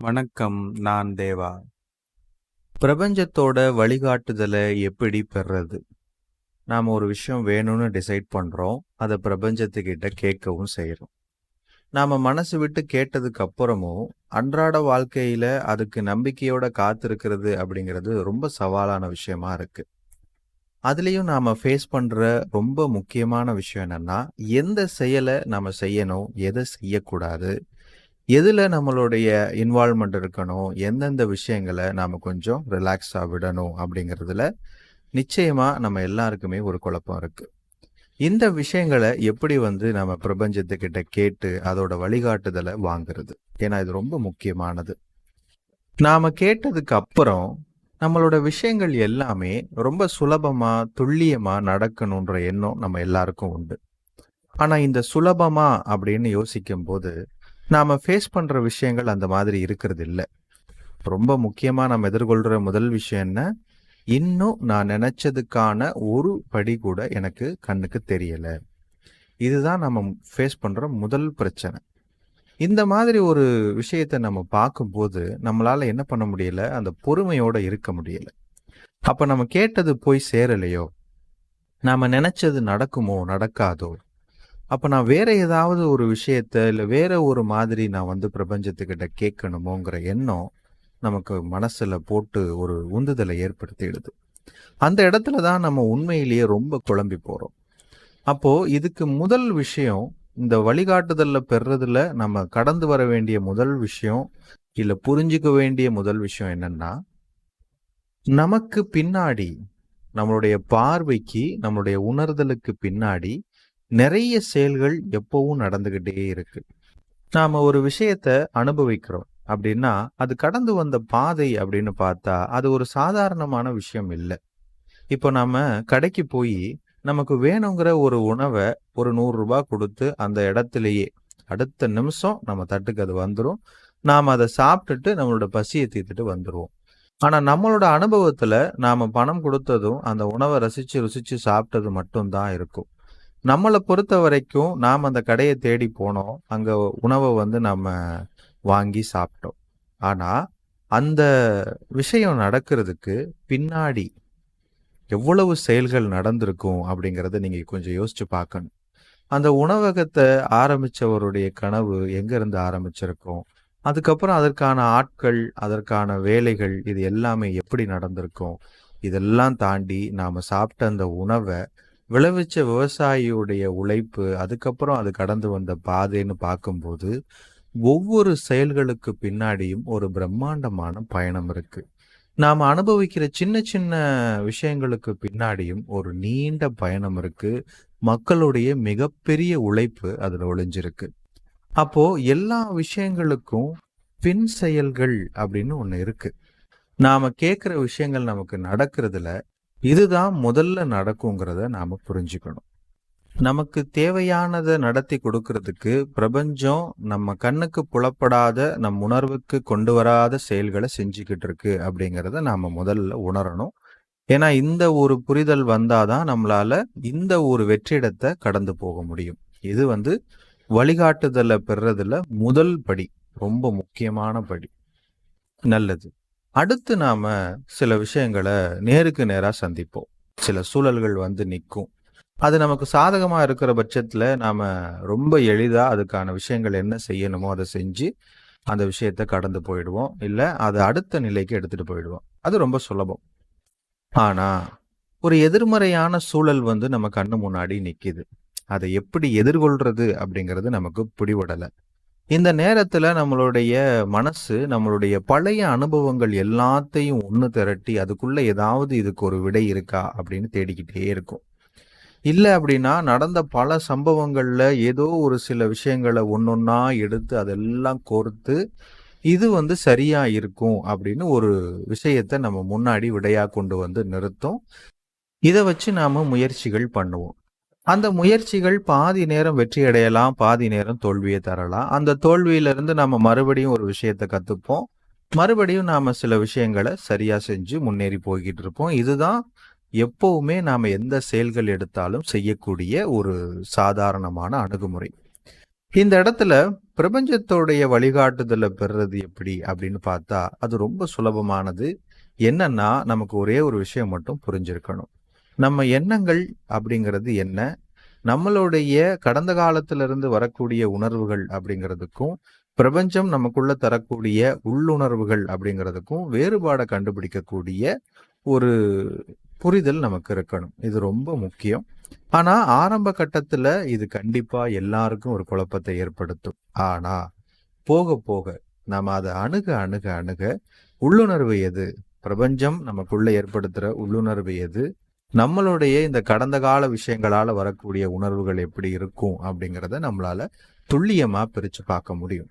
வணக்கம் நான் தேவா. பிரபஞ்சத்தோட வழிகாட்டுதலை எப்படி பெறது நாம் ஒரு விஷயம் வேணும்னு டிசைட் பண்ணுறோம் அதை பிரபஞ்சத்துக்கிட்ட கேட்கவும் செய்கிறோம் நாம் மனசு விட்டு கேட்டதுக்கு அப்புறமும் அன்றாட வாழ்க்கையில் அதுக்கு நம்பிக்கையோட காத்திருக்கிறது அப்படிங்கிறது ரொம்ப சவாலான விஷயமா இருக்கு. அதுலேயும் நாம் ஃபேஸ் பண்ணுற ரொம்ப முக்கியமான விஷயம் என்னென்னா எந்த செயலை நாம் செய்யணும் எதை செய்யக்கூடாது எதில் நம்மளுடைய இன்வால்மெண்ட் இருக்கணும்? எந்தெந்த விஷயங்களை நாம் கொஞ்சம் ரிலாக்ஸாக விடணும் அப்படிங்கிறதுல நிச்சயமாக நம்ம எல்லாருக்குமே ஒரு குழப்பம் இருக்குது இந்த விஷயங்களை எப்படி வந்து நம்ம பிரபஞ்சத்துக்கிட்ட கேட்டு அதோட வழிகாட்டுதலை வாங்குறது? ஏன்னா இது ரொம்ப முக்கியமானது. நாம் கேட்டதுக்கு அப்புறம் நம்மளோட விஷயங்கள் எல்லாமே ரொம்ப சுலபமாக துல்லியமாக நடக்கணுன்ற எண்ணம் நம்ம எல்லாருக்கும் உண்டு. ஆனால் இந்த சுலபமா அப்படின்னு யோசிக்கும் போது நாம் ஃபேஸ் பண்ணுற விஷயங்கள் அந்த மாதிரி இருக்கிறது இல்லை. ரொம்ப முக்கியமாக நம்ம எதிர்கொள்கிற முதல் விஷயம் என்ன? இன்னும் நான் நினச்சதுக்கான ஒரு படி கூட எனக்கு கண்ணுக்கு தெரியலை. இதுதான் நம்ம ஃபேஸ் பண்ணுற முதல் பிரச்சனை. இந்த மாதிரி ஒரு விஷயத்தை நம்ம பார்க்கும்போது நம்மளால் என்ன பண்ண முடியல? அந்த பொறுமையோடு இருக்க முடியல. அப்போ நம்ம கேட்டது போய் சேரலையோ? நாம் நினச்சது நடக்குமோ? நடக்காதோ? அப்போ நான் வேற ஏதாவது ஒரு விஷயத்த இல்லை வேற ஒரு மாதிரி நான் வந்து பிரபஞ்சத்துக்கிட்ட கேட்கணுமோங்கிற எண்ணம் நமக்கு மனசுல போட்டு ஒரு உந்துதலை ஏற்படுத்திடுது. அந்த இடத்துல தான் நம்ம உண்மையிலேயே ரொம்ப குழம்பி போகிறோம் அப்போ இதுக்கு முதல் விஷயம் இந்த வழிகாட்டுதல்ல பெறதுல நம்ம கடந்து வர வேண்டிய முதல் விஷயம் இல்லை புரிஞ்சுக்க வேண்டிய முதல் விஷயம் என்னன்னா நமக்கு பின்னாடி நம்மளுடைய பார்வைக்கு நம்மளுடைய உணர்தலுக்கு பின்னாடி நிறைய செயல்கள் எப்பவும் நடந்துகிட்டே இருக்கு. நாம ஒரு விஷயத்த அனுபவிக்கிறோம் அப்படின்னா அது கடந்து வந்த பாதை அப்படின்னு பார்த்தா அது ஒரு சாதாரணமான விஷயம் இல்லை. இப்போ நாம கடைக்கு போய் நமக்கு வேணுங்கிற ஒரு உணவை ஒரு நூறு ரூபாய் கொடுத்து அந்த இடத்துலயே அடுத்த நிமிஷம் நம்ம தட்டுக்கு அது வந்துடும் நாம் அதை சாப்பிட்டுட்டு நம்மளோட பசியை தீர்த்துட்டு வந்துடுவோம் ஆனால் நம்மளோட அனுபவத்தில் நாம் பணம் கொடுத்ததும் அந்த உணவை ரசித்து ருசித்து சாப்பிட்டது மட்டும்தான் இருக்கும். நம்மளை பொறுத்த வரைக்கும் நாம் அந்த கடையை தேடி போனோம். அங்கே உணவை வந்து நம்ம வாங்கி சாப்பிட்டோம். ஆனால் அந்த விஷயம் நடக்கிறதுக்கு பின்னாடி எவ்வளவு செயல்கள் நடந்திருக்கும் அப்படிங்கிறத நீங்கள் கொஞ்சம் யோசிச்சு பார்க்கணும். அந்த உணவகத்தை ஆரம்பித்தவருடைய கனவு எங்கேருந்து ஆரம்பிச்சிருக்கும் அதுக்கப்புறம் அதற்கான ஆட்கள் அதற்கான வேலைகள் இது எல்லாமே எப்படி நடந்திருக்கும் இதெல்லாம் தாண்டி நாம் சாப்பிட்ட அந்த உணவை விளைவிச்ச விவசாயியுடைய உழைப்பு அதுக்கப்புறம் அது கடந்து வந்த பாதைன்னு பார்க்கும்போது ஒவ்வொரு செயல்களுக்கு பின்னாடியும் ஒரு பிரம்மாண்டமான பயணம் இருக்கு. நாம் அனுபவிக்கிற சின்ன சின்ன விஷயங்களுக்கு பின்னாடியும் ஒரு நீண்ட பயணம் இருக்கு. மக்களுடைய மிகப்பெரிய உழைப்பு அதில் ஒளிஞ்சிருக்கு. அப்போ எல்லா விஷயங்களுக்கும் பின் செயல்கள் அப்படின்னு ஒன்று இருக்கு. நாம கேட்குற விஷயங்கள் நமக்கு நடக்கிறதுல இதுதான் முதல்ல நடக்குங்கிறத நாம புரிஞ்சுக்கணும். நமக்கு தேவையானதை நடத்தி கொடுக்கறதுக்கு பிரபஞ்சம் நம்ம கண்ணுக்கு புலப்படாத நம் உணர்வுக்கு கொண்டு வராத செயல்களை செஞ்சுக்கிட்டு இருக்கு அப்படிங்கிறத நாம முதல்ல உணரணும். ஏன்னா இந்த ஒரு புரிதல் வந்தாதான் நம்மளால இந்த ஒரு வெற்றிடத்தை கடந்து போக முடியும். இது வந்து வழிகாட்டுதலை பெறதுல முதல் படி ரொம்ப முக்கியமான படி. நல்லது. அடுத்து நாம சில விஷயங்களை நேருக்கு நேராக சந்திப்போம். சில சூழல்கள் வந்து நிற்கும். அது நமக்கு சாதகமாக இருக்கிற பட்சத்தில் நாம் ரொம்ப எளிதாக அதுக்கான விஷயங்கள் என்ன செய்யணுமோ அதை செஞ்சு அந்த விஷயத்த கடந்து போயிடுவோம். இல்லை அதை அடுத்த நிலைக்கு எடுத்துகிட்டு போயிடுவோம். அது ரொம்ப சுலபம். ஆனால் ஒரு எதிர்மறையான சூழல் வந்து நம்ம கண்ணு முன்னாடி நிற்கிது அதை எப்படி எதிர்கொள்றது அப்படிங்கிறது நமக்கு பிடிபடலை. இந்த நேரத்துல நம்மளுடைய மனசு நம்மளுடைய பழைய அனுபவங்கள் எல்லாத்தையும் ஒன்று திரட்டி அதுக்குள்ள ஏதாவது இதுக்கு ஒரு விடை இருக்கா அப்படின்னு தேடிக்கிட்டே இருக்கும். இல்லை அப்படின்னா நடந்த பல சம்பவங்கள்ல ஏதோ ஒரு சில விஷயங்களை ஒன்னொன்னா எடுத்து அதெல்லாம் கோர்த்து இது வந்து சரியா இருக்கும் அப்படின்னு ஒரு விஷயத்த நம்ம முன்னாடி விடையா கொண்டு வந்து நிறுத்தும். இதை வச்சு நாம முயற்சிகள் பண்ணுவோம். அந்த முயற்சிகள் பாதி நேரம் வெற்றி அடையலாம் பாதி நேரம் தோல்வியை தரலாம் அந்த தோல்வியிலிருந்து நம்ம மறுபடியும் ஒரு விஷயத்தை கத்துப்போம் மறுபடியும் நாம சில விஷயங்களை சரியா செஞ்சு முன்னேறி போய்கிட்டு இருப்போம் இதுதான் எப்பவுமே நாம எந்த செயல்கள் எடுத்தாலும் செய்யக்கூடிய ஒரு சாதாரணமான அணுகுமுறை இந்த இடத்துல பிரபஞ்சத்தோடைய வழிகாட்டுதல பெறுறது எப்படி அப்படின்னு பார்த்தா, அது ரொம்ப சுலபமானது. என்னன்னா, நமக்கு ஒரே ஒரு விஷயம் மட்டும் புரிஞ்சிருக்கணும். நம்ம எண்ணங்கள் அப்படிங்கிறது என்ன? நம்மளுடைய கடந்த காலத்திலிருந்து வரக்கூடிய உணர்வுகள் அப்படிங்கிறதுக்கும், பிரபஞ்சம் நமக்குள்ள தரக்கூடிய உள்ளுணர்வுகள் அப்படிங்கிறதுக்கும் வேறுபாடை கண்டுபிடிக்கக்கூடிய ஒரு புரிதல் நமக்கு இருக்கணும். இது ரொம்ப முக்கியம். ஆனா, ஆரம்ப கட்டத்துல இது கண்டிப்பா எல்லாருக்கும் ஒரு குழப்பத்தை ஏற்படுத்தும். ஆனா, போக போக நாம அதை அணுக அணுக அணுக உள்ளுணர்வு எது? பிரபஞ்சம் நமக்குள்ள ஏற்படுத்துற உள்ளுணர்வு எது? நம்மளுடைய இந்த கடந்த கால விஷயங்களால வரக்கூடிய உணர்வுகள் எப்படி இருக்கும்? அப்படிங்கிறத நம்மளால துல்லியமா பிரிச்சு பார்க்க முடியும்.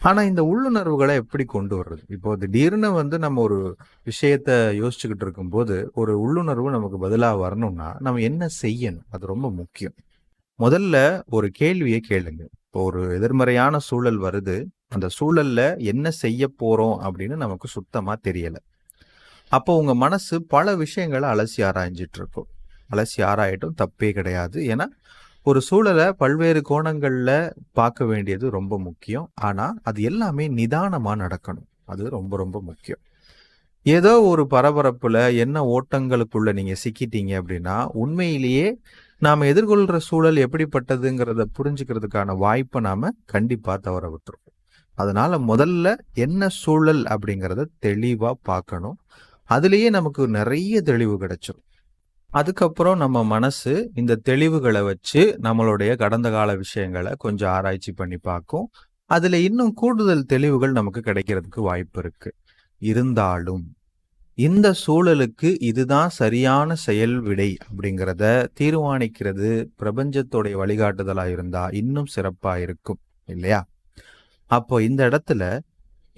ஆனா, இந்த உள்ளுணர்வுகளை எப்படி கொண்டு வர்றது? இப்போ திடீர்னு வந்து நம்ம ஒரு விஷயத்த யோசிச்சுக்கிட்டு இருக்கும்போது, ஒரு உள்ளுணர்வு நமக்கு பதிலாக வரணும்னா, நம்ம என்ன செய்யணும்? அது ரொம்ப முக்கியம். முதல்ல ஒரு கேள்வியை கேளுங்க. இப்போ ஒரு எதிர்மறையான சூழல் வருது. அந்த சூழல்ல என்ன செய்ய போறோம் அப்படின்னு நமக்கு சுத்தமா தெரியல. அப்போ உங்க மனசு பல விஷயங்களை அலசி ஆராய்ஞ்சிட்டு இருக்கும். அலசி ஆராயட்டும் தப்பே கிடையாது. ஏன்னா, ஒரு சூழலை பல்வேறு கோணங்களில் பார்க்க வேண்டியது ரொம்ப முக்கியம். ஆனால் அது எல்லாமே நிதானமாக நடக்கணும். அது ரொம்ப ரொம்ப முக்கியம். ஏதோ ஒரு பரபரப்பில் என்ன ஓட்டங்களுக்குள்ள நீங்கள் சிக்கிட்டீங்க அப்படின்னா, உண்மையிலேயே நாம் எதிர்கொள்கிற சூழல் எப்படிப்பட்டதுங்கிறத புரிஞ்சுக்கிறதுக்கான வாய்ப்பை நாம் கண்டிப்பாக தவற விட்டுருவோம். அதனால முதல்ல என்ன சூழல் அப்படிங்கிறத தெளிவாக பார்க்கணும். அதுலேயே நமக்கு நிறைய தெளிவு கிடைச்சிரும். அதுக்கப்புறம் நம்ம மனசு இந்த தெளிவுகளை வச்சு நம்மளுடைய கடந்த கால விஷயங்கள கொஞ்சம் ஆராய்ச்சி பண்ணி பார்க்கும். அதுல இன்னும் கூடுதல் தெளிவுகள் நமக்கு கிடைக்கிறதுக்கு வாய்ப்பு இருக்கு. இருந்தாலும், இந்த சூழலுக்கு இதுதான் சரியான செயல் விடை அப்படிங்கிறத தீர்மானிக்கிறது பிரபஞ்சத்தோடைய வழிகாட்டுதலா இருந்தா இன்னும் சிறப்பா இருக்கும். இல்லையா? அப்போ இந்த இடத்துல,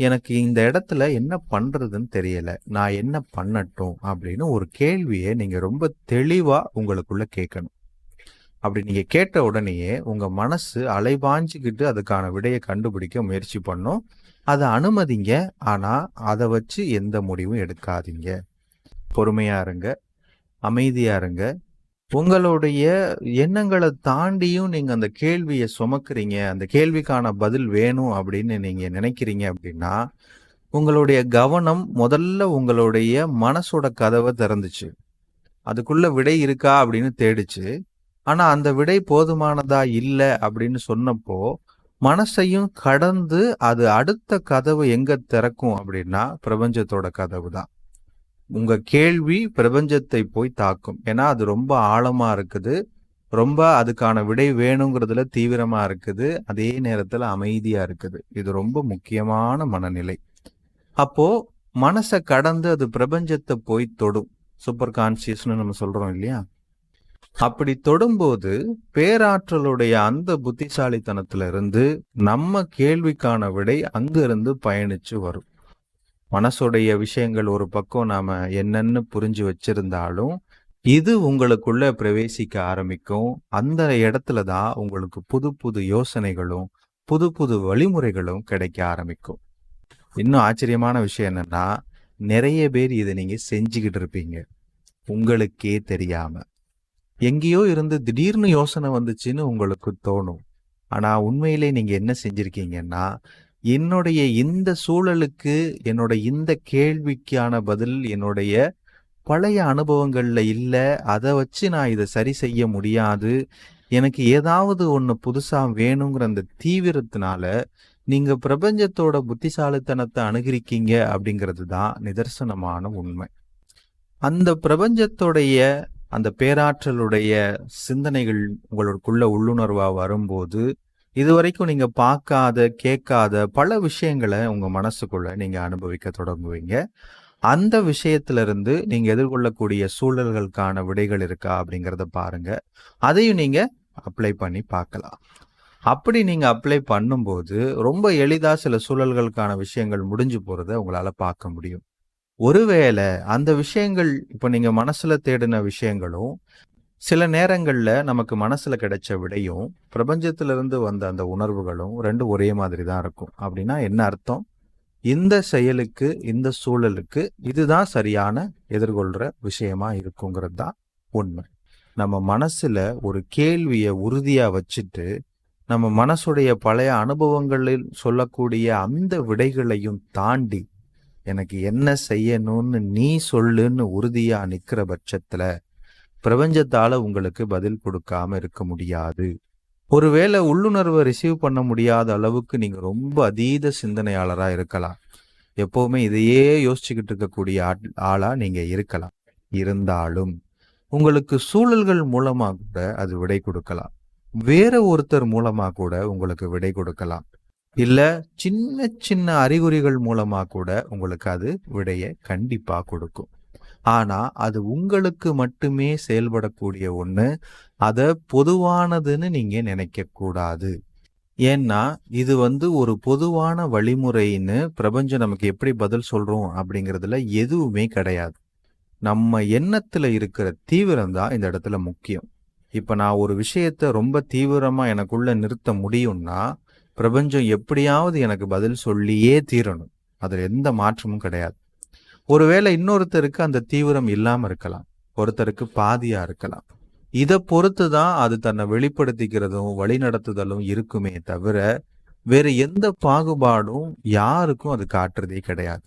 எனக்கு இந்த இடத்துல என்ன பண்றதுன்னு தெரியல. நான் என்ன பண்ணட்டும்? அப்படின்னு ஒரு கேள்வியை நீங்க ரொம்ப தெளிவா உங்களுக்குள்ள கேட்கணும். அப்படி நீங்க கேட்ட உடனேயே உங்க மனசு அலைபாஞ்சிக்கிட்டு அதுக்கான விடையை கண்டுபிடிக்க முயற்சி பண்ணும். அதை அனுமதிங்க. ஆனா, அதை வச்சு எந்த முடிவும் எடுக்காதீங்க. பொறுமையா இருங்க. அமைதியா இருங்க. உங்களுடைய எண்ணங்களை தாண்டியும் நீங்க அந்த கேள்வியை சுமக்குறீங்க. அந்த கேள்விக்கான பதில் வேணும் அப்படின்னு நீங்க நினைக்கிறீங்க அப்படின்னா, உங்களுடைய கவனம் முதல்ல உங்களுடைய மனசோட கதவை திறந்துச்சு. அதுக்குள்ள விடை இருக்கா அப்படின்னு தேடிச்சு ஆனா, அந்த விடை போதுமானதா இல்லை அப்படின்னு சொன்னப்போ, மனசையும் கடந்து அது அடுத்த கதவு எங்க திறக்கும் அப்படின்னா, பிரபஞ்சத்தோட கதவு தான். உங்க கேள்வி பிரபஞ்சத்தை போய் தாக்கும். ஏன்னா, அது ரொம்ப ஆழமா இருக்குது. ரொம்ப அதுக்கான விடை வேணுங்கிறதுல தீவிரமா இருக்குது. அதே நேரத்துல அமைதியா இருக்குது. இது ரொம்ப முக்கியமான மனநிலை. அப்போ மனசை கடந்து அது பிரபஞ்சத்தை போய் தொடும். சூப்பர் கான்சியஸ்னு நம்ம சொல்றோம் இல்லையா? அப்படி தொடும்போது, பேராற்றலுடைய அந்த புத்திசாலித்தனத்துல இருந்து நம்ம கேள்விக்கான விடை அங்கிருந்து பயணிச்சு வரும். மனசுடைய விஷயங்கள் ஒரு பக்கம் நாம என்னன்னு புரிஞ்சு வச்சிருந்தாலும், இது உங்களுக்குள்ள பிரவேசிக்க ஆரம்பிக்கும். அந்த இடத்துல தான் உங்களுக்கு புது புது யோசனைகளும், புது புது வழிமுறைகளும் கிடைக்க ஆரம்பிக்கும். இன்னும் ஆச்சரியமான விஷயம் என்னன்னா, நிறைய பேர் இதை நீங்க செஞ்சுக்கிட்டு இருப்பீங்க. உங்களுக்கே தெரியாம. எங்கேயோ இருந்து திடீர்னு யோசனை வந்துச்சுன்னு உங்களுக்கு தோணும். ஆனா, உண்மையிலே நீங்க என்ன செஞ்சிருக்கீங்கன்னா, என்னுடைய இந்த சூழலுக்கு, என்னோட இந்த கேள்விக்கான பதில் என்னுடைய பழைய அனுபவங்கள்ல இல்ல. அதை வச்சு நான் இதை சரி செய்ய முடியாது. எனக்கு ஏதாவது ஒன்று புதுசா வேணுங்கிற அந்த தீவிரத்தினால, நீங்க பிரபஞ்சத்தோட புத்திசாலித்தனத்தை அணுகிருக்கீங்க அப்படிங்கிறது தான் நிதர்சனமான உண்மை. அந்த பிரபஞ்சத்துடைய அந்த பேராற்றலுடைய சிந்தனைகள் உங்களுக்குள்ள உள்ளுணர்வா வரும்போது, இதுவரைக்கும் நீங்க பார்க்காத, கேட்காத பல விஷயங்களை உங்க மனசுக்குள்ள நீங்க அனுபவிக்க தொடங்குவீங்க. அந்த விஷயத்திலிருந்து நீங்க எதிர்கொள்ளக்கூடிய சூழல்களுக்கான விடைகள் இருக்கா அப்படிங்கிறத பாருங்க. அதையும் நீங்க அப்ளை பண்ணி பார்க்கலாம். அப்படி நீங்க அப்ளை பண்ணும்போது, ரொம்ப எளிதா சில சூழல்களுக்கான விஷயங்கள் முடிஞ்சு போறத உங்களால பார்க்க முடியும். ஒருவேளை அந்த விஷயங்கள் இப்ப நீங்க மனசுல தேடின விஷயங்களும், சில நேரங்களில் நமக்கு மனசில் கிடைச்ச விடையும், பிரபஞ்சத்திலிருந்து வந்த அந்த உணர்வுகளும் ரெண்டும் ஒரே மாதிரி தான் இருக்கும். அப்படின்னா என்ன அர்த்தம்? இந்த செயலுக்கு, இந்த சூழலுக்கு இதுதான் சரியான எதிர்கொள்கிற விஷயமா இருக்குங்கிறது தான் உண்மை. நம்ம மனசில் ஒரு கேள்வியை உறுதியாக வச்சுட்டு, நம்ம மனசுடைய பழைய அனுபவங்களில் சொல்லக்கூடிய அந்த விடைகளையும் தாண்டி எனக்கு என்ன செய்யணும்னு நீ சொல்லுன்னு உறுதியாக நிற்கிற பட்சத்தில் பிரபஞ்சத்தால உங்களுக்கு பதில் கொடுக்காம இருக்க முடியாது. ஒருவேளை உள்ளுணர்வை ரிசீவ் பண்ண முடியாத அளவுக்கு நீங்க ரொம்ப அதீத சிந்தனையாளரா இருக்கலாம். எப்பவுமே இதையே யோசிச்சுக்கிட்டு இருக்கக்கூடிய ஆளா நீங்க இருக்கலாம். இருந்தாலும் உங்களுக்கு சூழல்கள் மூலமா கூட அது விடை கொடுக்கலாம். வேற ஒருத்தர் மூலமா கூட உங்களுக்கு விடை கொடுக்கலாம். இல்ல சின்ன சின்ன அறிகுறிகள் மூலமா கூட உங்களுக்கு அது விடைய கண்டிப்பா கொடுக்கும். ஆனா அது உங்களுக்கு மட்டுமே செயல்படக்கூடிய ஒண்ணு. அத பொதுவானதுன்னு நீங்க நினைக்க கூடாது ஏன்னா இது வந்து ஒரு பொதுவான வழிமுறைன்னு பிரபஞ்சம் நமக்கு எப்படி பதில் சொல்றோம் அப்படிங்கிறதுல எதுவுமே கிடையாது. நம்ம எண்ணத்துல இருக்கிற தீவிரம் தான் இந்த இடத்துல முக்கியம். இப்ப நான் ஒரு விஷயத்த ரொம்ப தீவிரமா எனக்குள்ள நிறுத்த முடியும்னா பிரபஞ்சம் எப்படியாவது எனக்கு பதில் சொல்லியே தீரணும். அதுல எந்த மாற்றமும் கிடையாது. ஒருவேளை இன்னொருத்தருக்கு அந்த தீவிரம் இல்லாம இருக்கலாம். ஒருத்தருக்கு பாதியா இருக்கலாம். இதை பொறுத்து தான் அது தன்னை வெளிப்படுத்திக்கிறதும் வழிநடத்துதலும் இருக்குமே தவிர வேற எந்த பாகுபாடும் யாருக்கும் அது காட்டுறதே கிடையாது.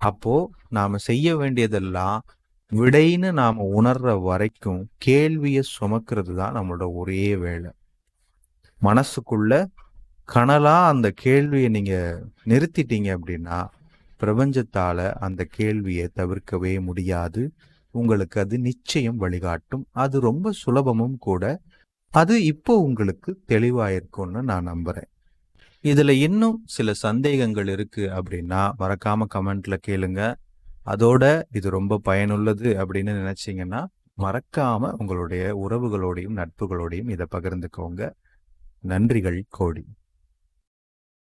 அப்போ நாம செய்ய வேண்டியதெல்லாம் விடைன்னு நாம உணர்ற வரைக்கும் கேள்வியை சுமக்கிறது தான் நம்மளோட ஒரே வேலை. மனசுக்குள்ள கனலா அந்த கேள்வியை நீங்க நிறுத்திட்டீங்க அப்படின்னா பிரபஞ்சத்தால அந்த கேள்வியை தவிர்க்கவே முடியாது. உங்களுக்கு அது நிச்சயம் வழிகாட்டும். அது ரொம்ப சுலபமும் கூட. அது இப்போ உங்களுக்கு தெளிவாயிருக்கும்னு நான் நம்புறேன். இதுல இன்னும் சில சந்தேகங்கள் இருக்கு அப்படின்னா மறக்காம கமெண்ட்ல கேளுங்க. அதோட இது ரொம்ப பயனுள்ளது அப்படின்னு நினைச்சீங்கன்னா மறக்காம உங்களுடைய உறவுகளோடையும் நட்புகளோடையும் இதை பகிர்ந்துக்கோங்க. நன்றிகள் கோடி.